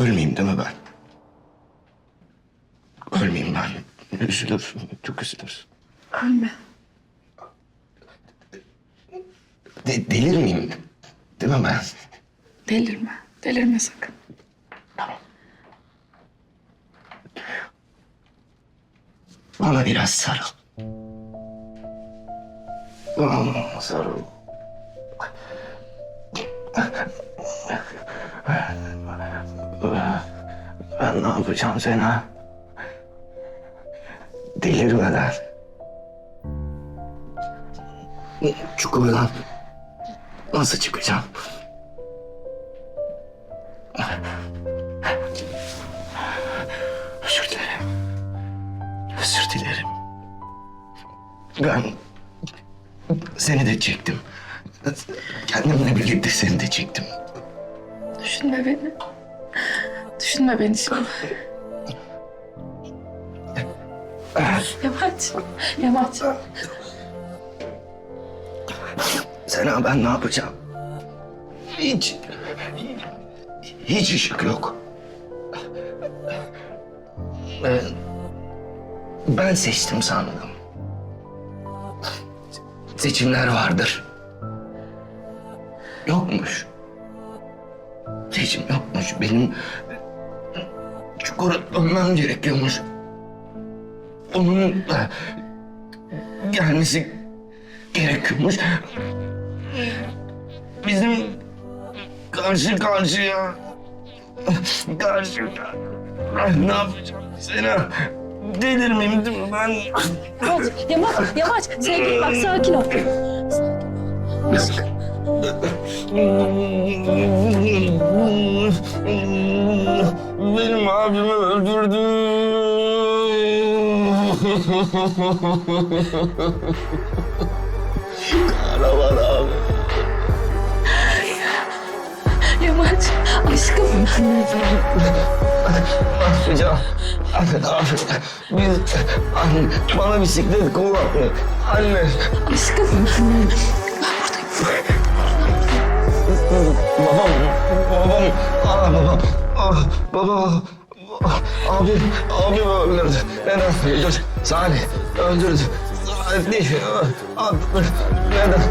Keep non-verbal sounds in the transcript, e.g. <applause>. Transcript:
Ölmeyeyim değil mi ben? Ölmeyeyim ben. Üzülür, çok üzülür. Ölme. De, delir miyim? Değil mi ben? Delirme. Delirme sakın. Bana biraz sarıl. Bana sarıl. Ben ne yapacağım Sena? Delirmeden. Çukurdan nasıl çıkacağım? Özür dilerim. Özür dilerim. Ben seni de çektim. Kendimle birlikte seni de çektim. Düşünme beni. Düşünme beni şimdi. Yamaç. Yamaç. Sena ben ne yapacağım? Hiç, hiç ışık yok. Ben, ben seçtim sandım. Seçimler vardır. Yokmuş. Seçim yokmuş. Benim çukura dönmem gerekiyormuş. Onun da gelmesi gerekiyormuş. Bizim karşı karşıya karşı ne yapacağım Sena? Delir miyim değil mi ben? Yamaç, yamaç, yamaç. Sevgilim bak sakin ol. <laughs> Benim abimi öldürdü. Kahraman abi. Yamaç. Aşkım. Anne ne yapacağım? Biz, anne, bana bisiklet kullanmıyor. Anne. Aşkım. Baba, abi, abi öldürdü. Neden öldürdü? Salih öldürdü. Salih ah, neden?